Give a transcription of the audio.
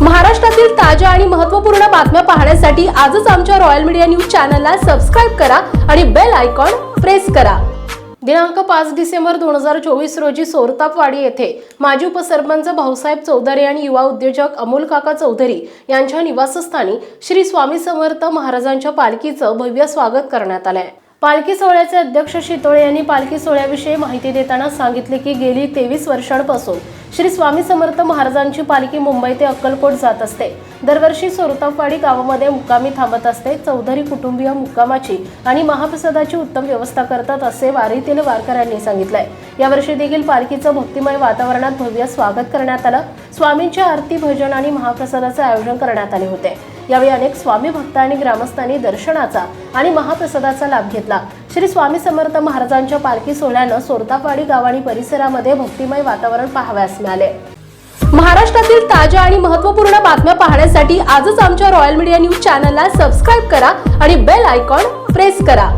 महाराष्ट्रातील ताज्या आणि महत्त्वपूर्ण बातम्या पाहण्यासाठी आजच आमच्या रॉयल मीडिया न्यूज चॅनलला सबस्क्राईब करा आणि बेल आयकॉन प्रेस करा. दिनांक पाच डिसेंबर दोन हजार चोवीस रोजी सोरतापवाडी येथे माजी उपसरपंच भाऊसाहेब चौधरी आणि युवा उद्योजक अमोल काका चौधरी यांच्या निवासस्थानी श्री स्वामी समर्थ महाराजांच्या पालखीचं भव्य स्वागत करण्यात आलं आहे पालखी सोहळ्याचे अध्यक्ष शितोळे यांनी पालखी सोहळ्याविषयी माहिती देताना सांगितले की गेली तेवीस वर्षांपासून श्री स्वामी समर्थ महाराजांची पालखी मुंबई ते अक्कलकोट जात असते. दरवर्षी सोरतापवाडी गावामध्ये मुक्कामी थांबत असते. चौधरी कुटुंबीय मुक्कामाची आणि महाप्रसादाची उत्तम व्यवस्था करतात असे वारीतील वारकऱ्यांनी सांगितलंय. यावर्षी देखील पालखीचं भक्तिमय वातावरणात भव्य स्वागत करण्यात आलं. स्वामींच्या आरती भजन आणि महाप्रसादाचे आयोजन करण्यात आले होते. यावेळी अनेक स्वामी भक्त आणि ग्रामस्थांनी दर्शनाचा आणि महाप्रसादाचा लाभ घेतला. श्री स्वामी समर्थ महाराजांच्या पालखी सोहळ्यानं सोरतापाडी गाव आणि परिसरामध्ये भक्तिमय वातावरण पाहावयास मिळाले. महाराष्ट्रातील ताज्या आणि महत्त्वपूर्ण बातम्या पाहण्यासाठी आजच आमच्या रॉयल मीडिया न्यूज चॅनलला सबस्क्राईब करा आणि बेल आयकॉन प्रेस करा.